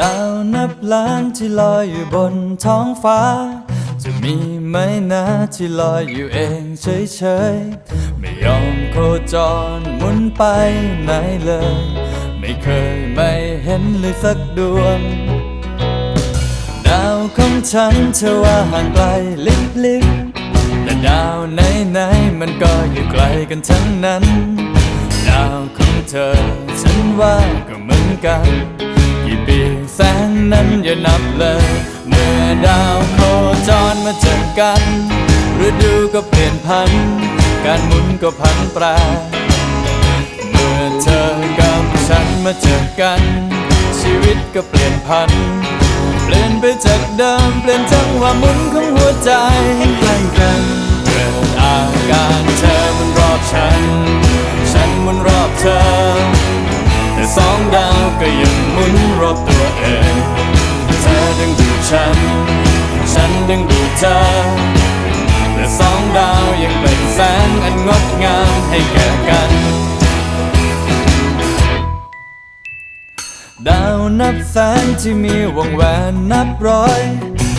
ดาวนับล้านที่ลอยอยู่บนท้องฟ้า จะมีไหมนะที่ลอยอยู่เองเฉยๆ ไม่ยอมโคจรหมุนไปไหนเลย ไม่เคยไม่เห็นเลยสักดวง ดาวของฉันเธอว่าห่างไกลลิบๆแต่ดาวไหนๆมันก็อยู่ไกลกันทั้งนั้น ดาวของเธอฉันว่าก็เหมือนกัน นั้นอย่านับเลย เมื่อดาวโคจรมาเจอกันฤดูก็เปลี่ยนพัน การหมุนก็พันแปรเมื่อเธอกับฉันมาเจอกัน ชีวิตก็เปลี่ยนพัน เปลี่ยนไปจากเดิมเปลี่ยนจังหวะหมุนของหัวใจให้ใกล้กัน ก็ยังหมุนรอบตัวเองเธอดึงดูดฉัน ฉันดึงดูดเธอแต่สองดาวยังเป็นแสงอันงดงามให้แก่กัน ดาวนับแสนที่มีวงแหวนนับร้อย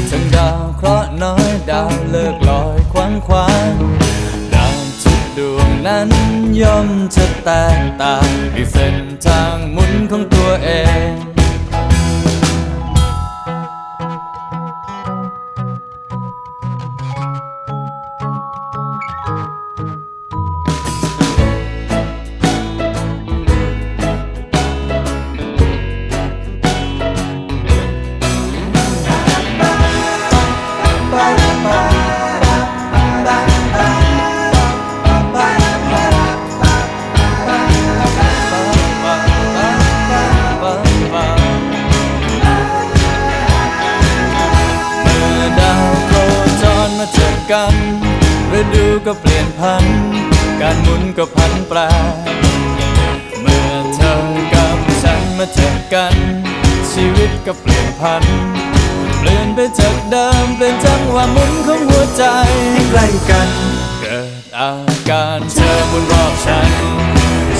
ทั้งดาวเคราะห์น้อยดาวเลิกลอยคว้างคว้างดาวทุกดวงนั้นย่อมจะแตกต่างด้เส้นทางมุ นข กัน ฤดูก็เปลี่ยนพัน การหมุนก็พันแปรเมื่อเธอกับฉันมาเจอกัน ชีวิตก็เปลี่ยนพัน เปลี่ยนไปจากเดิม เปลี่ยนจังหวะหมุนของหัวใจใกล้กัน เกิดอาการเธอหมุนรอบฉัน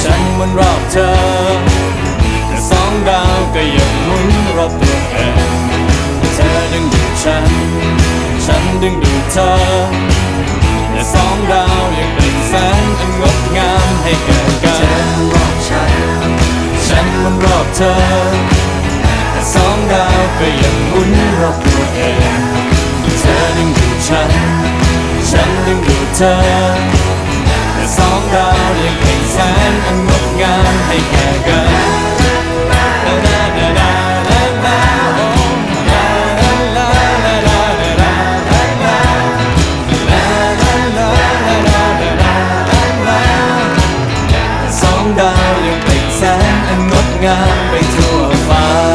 ฉันหมุนรอบเธอแต่สองดาวก็ยังหมุนรอบตัวเองเธอดึงดูดฉัน ดึงดูดเธอแต่สองดาวยังเป็นแสงอันงดงามให้แก่กันเธอรอบฉันฉันมันรอบเธอแต่สองดาวก็ยังหมุนรอบตัวเองเธอดึงดูดฉันฉันดึงดูดเธอาวยังเป็นแสงอันงดงามไปทั่วฟ้า